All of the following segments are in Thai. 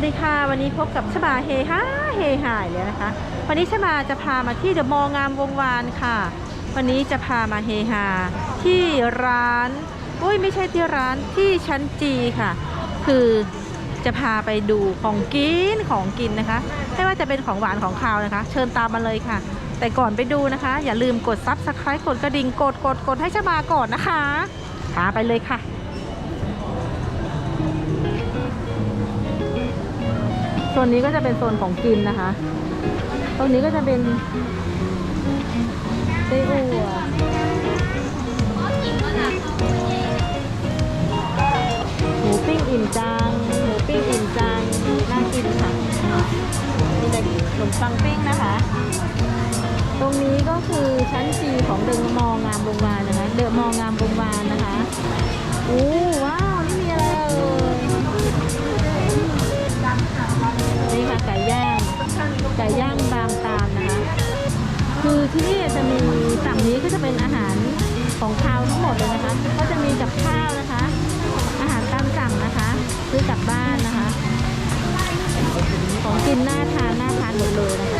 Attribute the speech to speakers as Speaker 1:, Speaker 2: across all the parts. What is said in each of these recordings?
Speaker 1: วัสดีค่ะ วันนี้พบกับชบาเฮฮาเฮฮายเลยนะคะ วันนี้ชบาจะพามาที่เดอะมอลล์งามวงวานค่ะ วันนี้จะพามาเฮฮาที่ร้านอุ้ยไม่ใช่ที่ร้านที่ชั้นจีค่ะ คือจะพาไปดูของกินของกินนะคะ ไม่ว่าจะเป็นของหวานของคาวนะคะ เชิญตามมาเลยค่ะ แต่ก่อนไปดูนะคะ อย่าลืมกดซับสไครต์กดกระดิ่งกดกดกดให้ชบาก่อนนะคะพาไปเลยค่ะ โซนนี้ก็จะเป็นโซนของกินนะคะ ตรงนี้ก็จะเป็นไส้อั่วหมูปิ้งอิ่มจัง หมูปิ้งอิ่มจัง น่ากินค่ะ มีแต่ขนมปังปิ้งนะคะ ตรงนี้ก็คือชั้นจีของเดอะมองามวงวานนะคะ เดอะมองามวงวานนะคะ เป็นอาหารของคาวทั้งหมดเลยนะคะ ก็จะมีกับข้าวนะคะ อาหารตามสั่งนะคะ ซื้อกลับบ้านนะคะ ของกินน่าทานน่าทานหมดเลยนะคะ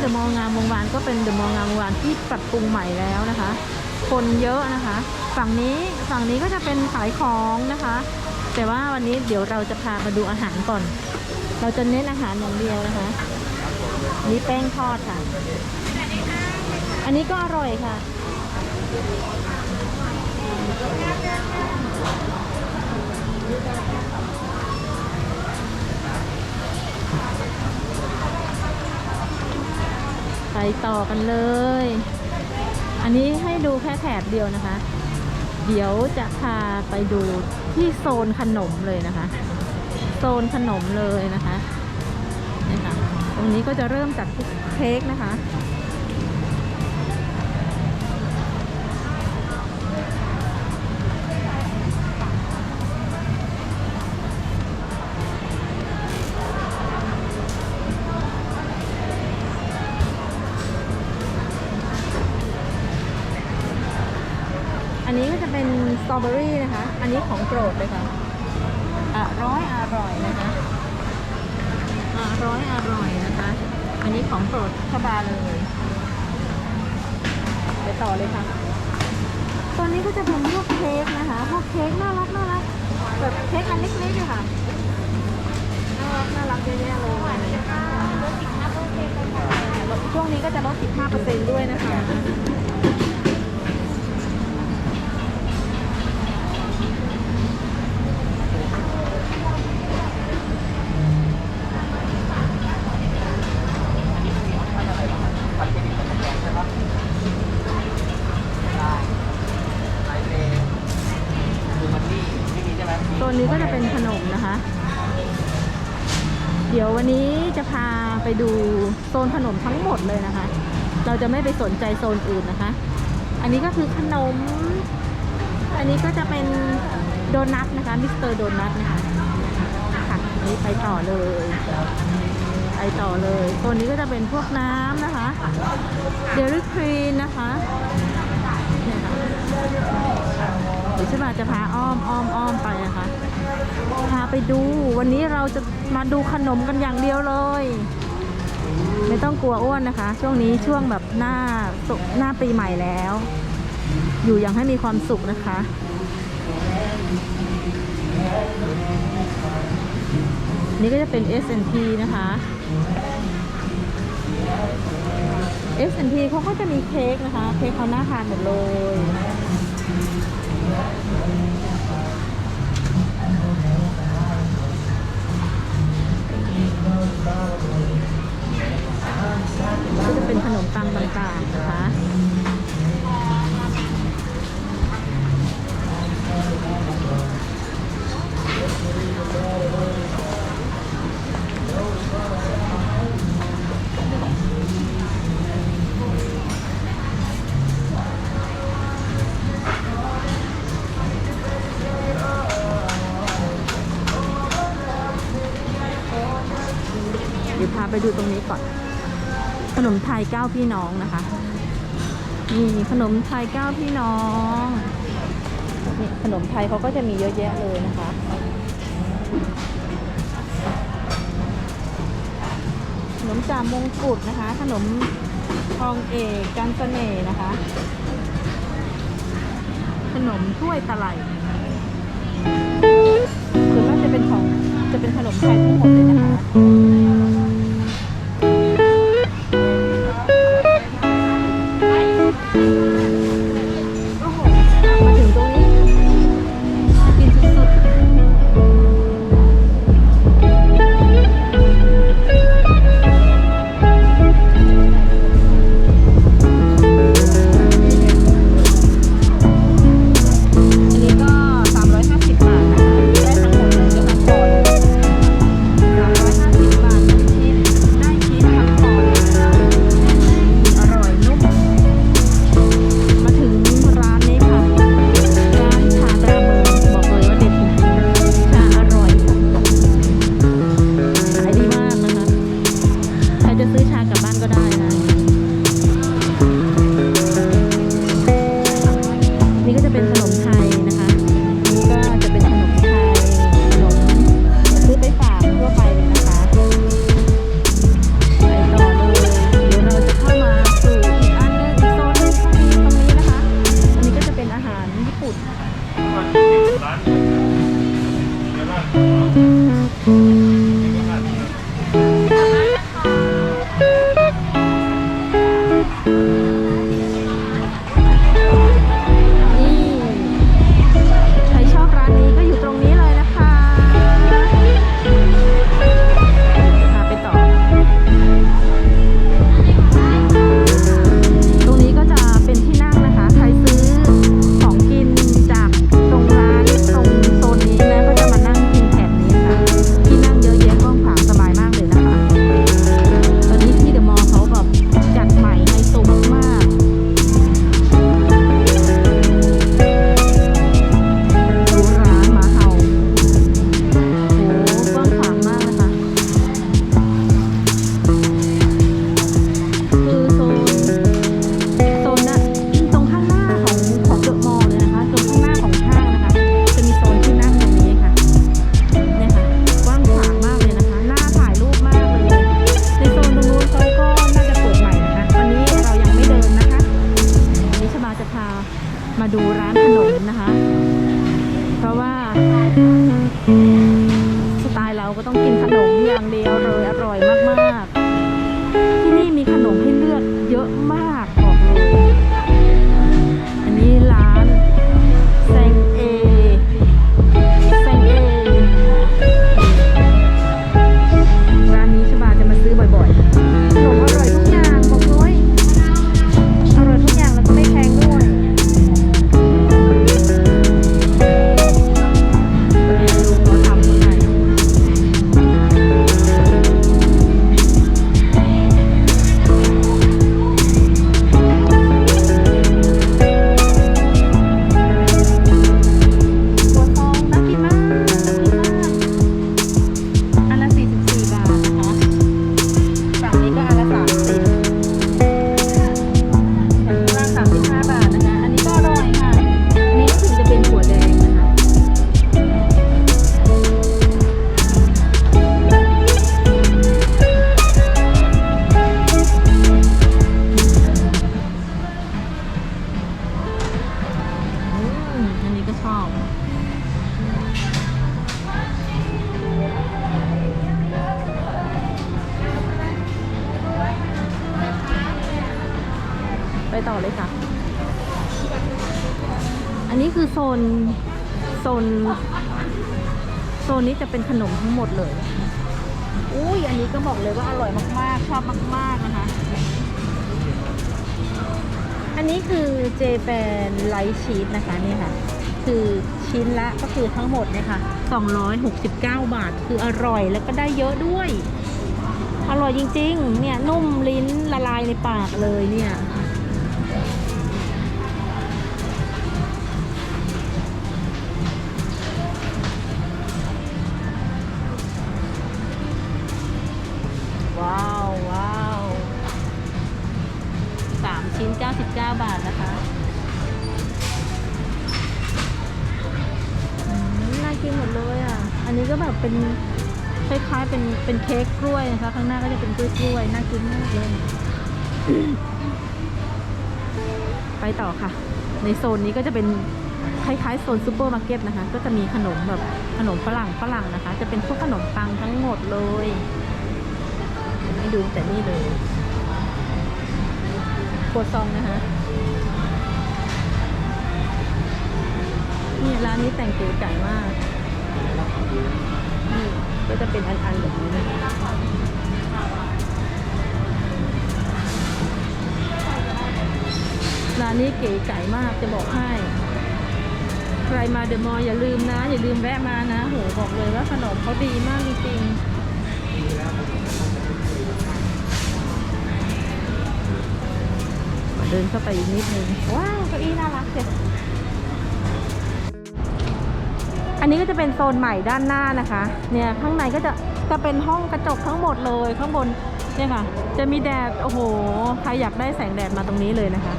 Speaker 1: เดอะมอลล์งามวงวานก็เป็นเดอะมอลล์งามวงวานที่ปรับปรุงใหม่แล้วนะคะ คนเยอะนะคะ ฝั่งนี้ฝั่งนี้ก็จะเป็นขายของนะคะ แต่ว่าวันนี้เดี๋ยวเราจะพามาดูอาหารก่อน เราจะเน้นอาหารอย่างเดียวนะคะนี่แป้งทอดค่ะ อันนี้ก็อร่อยค่ะ ไปต่อกันเลย อันนี้ให้ดูแค่แถบเดียวนะคะ เดี๋ยวจะพาไปดูที่โซนขนมเลยนะคะ โซนขนมเลยนะคะนี่ค่ะตรงนี้ก็จะเริ่มจากเค้กนะคะ เป็นสตรอเบอรี่นะคะ อันนี้ของโปรดเลยค่ะอร่อยอร่อยนะคะอร่อยอร่อยนะคะ อันนี้ของโปรดขบาเลยไปต่อเลยค่ะตอนนี้ก็จะเป็นพวกเค้กนะคะ พวกเค้กน่ารักน่ารักแบบเค้กอันเล็กๆเลยค่ะน่ารักน่ารักเยอะแยะเลยช่วงนี้ก็จะลด 15%ด้วยนะคะ โซนขนมทั้งหมดเลยนะคะ เราจะไม่ไปสนใจโซนอื่นนะคะ อันนี้ก็คือขนม อันนี้ก็จะเป็นโดนัทนะคะมิสเตอร์โดนัทนะคะค่ะอันนี้ไปต่อเลยไปต่อเลยตัวนี้ก็จะเป็นพวกน้ำนะคะเดลิครีนนะคะเดี๋ยวฉันอาจะพาอ้อมอ้อมอ้อมไปนะคะพาไปดูวันนี้เราจะมาดูขนมกันอย่างเดียวเลย ไม่ต้องกลัวอ้วนนะคะ ช่วงนี้ช่วงแบบหน้าหน้าปีใหม่แล้ว อยู่อย่างให้มีความสุขนะคะ นี่ก็จะเป็น S&P นะคะ S&P เขาก็จะมีเค้กนะคะ เค้กเขาหน่าทานหมดเลย ก็จะเป็นขนมปังต่างๆนะคะ มไทยเก้าพี่น้องนะคะมีขนมไทยเก้าพี่น้องนี่ขนมไทยเขาก็จะมีเยอะแยะเลยนะคะขนมจามมงกุฎนะคะ ขนมทองเอกกันเสน่นะคะ ขนมถ้วยตะไลคือนมาจะเป็นของจะเป็นขนมไทยทั้งหมดเลยนะคะ ก็ต้องกินขนมอย่างเดียวเลยอร่อยมาก อันนี้คือโซน โซน โซนนี้จะเป็นขนมทั้งหมดเลย อุ้ยอันนี้ก็บอกเลยว่าอร่อยมากๆ ชอบมากๆนะคะ อันนี้คือเจแปนไลท์ชีสนะคะนี่ค่ะ คือชิ้นละก็คือทั้งหมดนะคะ269 บาท คืออร่อยแล้วก็ได้เยอะด้วย อร่อยจริงๆ เนี่ยนุ่มลิ้นละลายในปากเลยเนี่ย เป็นคล้ายๆเป็นเป็นเค้กกล้วยนะคะข้างหน้าก็จะเป็นกล้วยกล้วยๆน่ากินมากเลยไปต่อค่ะ ในโซนนี้ก็จะเป็นคล้ายๆโซนซูเปอร์มาร์เก็ตนะคะ ก็จะมีขนมแบบขนมฝรั่งฝรั่งนะคะ จะเป็นพวกขนมปังทั้งหมดเลยเดี๋ยวให้ดูแต่นี่เลยโคซองนะคะนี่ร้านนี้แต่งเก๋ไก่มาก ก็จะเป็นอันๆแบบนี้นะร้านนี้เก๋ไก่มากจะบอกให้ ใครมาเดอะมอลอย่าลืมนะ อย่าลืมแวะมานะโหบอกเลยว่าขนมเขาดีมากจริงๆเดินเข้าไปอีกนิดนึง ว้าวเก้าอี้น่ารักเจ็ อันนี้ก็จะเป็นโซนใหม่ด้านหน้านะคะ เนี่ยข้างในก็จะจะเป็นห้องกระจกทั้งหมดเลยข้างบนเนี่ยค่ะ จะมีแดด โอ้โห ใครอยากได้แสงแดดมาตรงนี้เลยนะคะ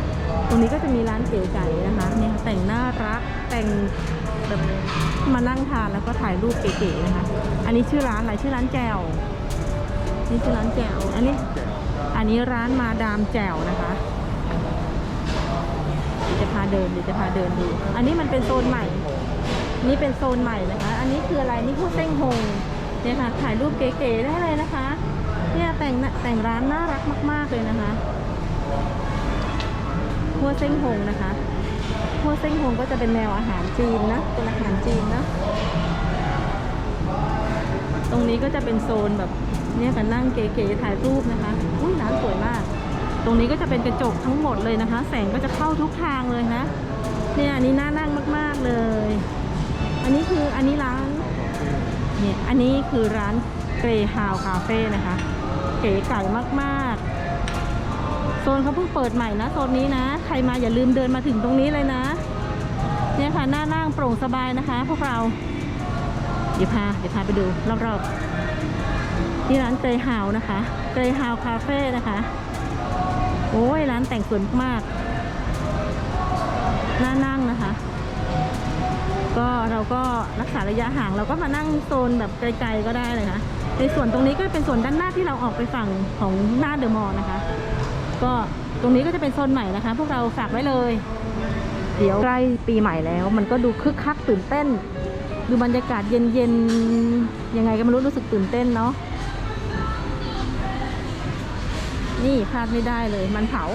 Speaker 1: ตรงนี้ก็จะมีร้านเก๋ไก่นะคะเนี่ยแต่งน่ารักแต่งแบบมานั่งทานแล้วก็ถ่ายรูปเก๋ๆนะคะ อันนี้ชื่อร้านอะไรชื่อร้านแจวนี่ชื่อร้านแจวอันนี้ อันนี้ร้านมาดามแจวนะคะเดี๋ยวจะพาเดินเดี๋ยวจะพาเดินดู อันนี้มันเป็นโซนใหม่ นี่เป็นโซนใหม่นะคะ อันนี้คืออะไรนี่พวกเส้งหงเนี่ยค่ะ ถ่ายรูปเก๋ๆได้เลยนะคะ เนี่ยแต่งแต่งร้านน่ารักมาก ๆเลยนะคะหัวเส้งหงนะคะหัวเส้งหงก็จะเป็นแนวอาหารจีนนะเป็นอาหารจีนนะ ตรงนี้ก็จะเป็นโซนแบบเนี่ยกันนั่งเก๋ๆถ่ายรูปนะคะอุ้ยร้านสวยมาก ตรงนี้ก็จะเป็นกระจกทั้งหมดเลยนะคะ แสงก็จะเข้าทุกทางเลยนะ เนี่ยอันนี้น่านั่งมาก ๆเลย อันนี้คืออันนี้ร้านเนี่ยอันนี้คือร้านเกรฮาวคาเฟ่นะคะ เก๋ไก่มากๆ โซนเขาเพิ่งเปิดใหม่นะโซนนี้นะ ใครมาอย่าลืมเดินมาถึงตรงนี้เลยนะ เนี่ยค่ะหน้านั่งโปร่งสบายนะคะ พวกเรา เดี๋ยวพาเดี๋ยวพาไปดูรอบๆที่ร้านเกรฮาวนะคะเกรฮาวคาเฟ่นะคะโอ้ยร้านแต่งสวยมากๆน่านั่งนะคะ ก็เราก็รักษาระยะห่างเราก็มานั่งโซนแบบไกลๆก็ได้เลยค่ะในส่วนตรงนี้ก็เป็นส่วนด้านหน้าที่เราออกไปฝั่งของหน้าเดอะมอลล์นะคะ ก็ตรงนี้ก็จะเป็นโซนใหม่นะคะ พวกเราฝากไว้เลย เดี๋ยวใกล้ปีใหม่แล้ว มันก็ดูคึกคักตื่นเต้น ดูบรรยากาศเย็นๆยังไงก็ไม่รู้รู้สึกตื่นเต้นเนาะนี่พลาดไม่ได้เลยมันเผา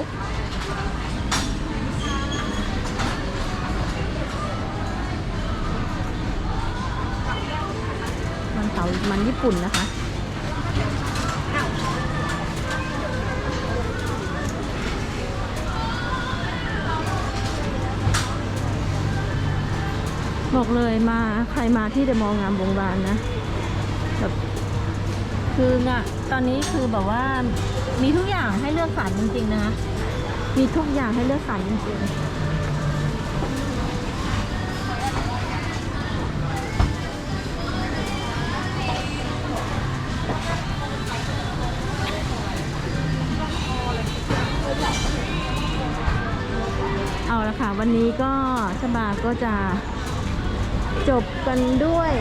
Speaker 1: เผามันญี่ปุ่นนะคะ บอกเลยมาใครมาที่เดอะมอลล์งามวงวานนะแบบคืองะตอนนี้คือแบบว่ามีทุกอย่างให้เลือกสรรจริงๆนะ มีทุกอย่างให้เลือกสรรจริงๆ วันนี้ก็ชบาก็จะจบกันด้วย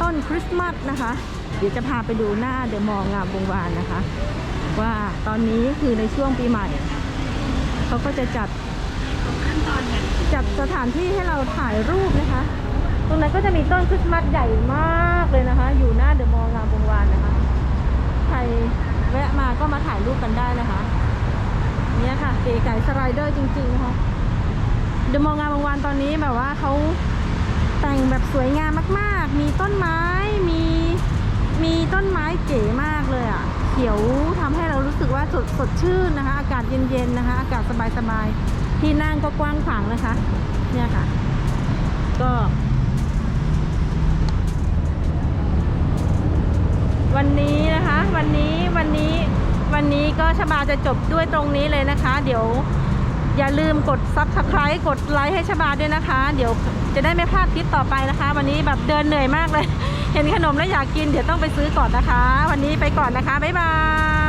Speaker 1: ต้นคริสต์มาสนะคะ เดี๋ยวจะพาไปดูหน้าเดอะมอลล์งามวงวานนะคะ ว่าตอนนี้คือในช่วงปีใหม่ เขาก็จะจัดจัดสถานที่ให้เราถ่ายรูปนะคะ ตรงนั้นก็จะมีต้นคริสต์มาสใหญ่มากเลยนะคะ อยู่หน้าเดอะมอลล์งามวงวานนะคะ ใครแวะมาก็มาถ่ายรูปกันได้นะคะ เนี่ยค่ะ เก๋ไก่สไลเดอร์จริงๆนะคะเดมองงานบางวันตอนนี้แบบว่าเขาแต่งแบบสวยงามมาก ๆ มีต้นไม้ มีมีต้นไม้เก๋มากเลยอะ่ะ เขียวทำให้เรารู้สึกว่าสดสดชื่นนะคะ อากาศเย็นๆนะคะ อากาศสบายๆ ที่นั่งก็กว้างขวางนะคะ เนี่ยค่ะ ก็ วันนี้นะคะ วันนี้วันนี้ วันนี้ก็ชบาจะจบด้วยตรงนี้เลยนะคะ เดี๋ยวอย่าลืมกด subscribe กดไลค์ให้ชบาด้วยนะคะ เดี๋ยวจะได้ไม่พลาดคลิปต่อไปนะคะ วันนี้แบบเดินเหนื่อยมากเลย เห็นขนมแล้วอยากกินเดี๋ยวต้องไปซื้อก่อนนะคะ วันนี้ไปก่อนนะคะบ๊ายบาย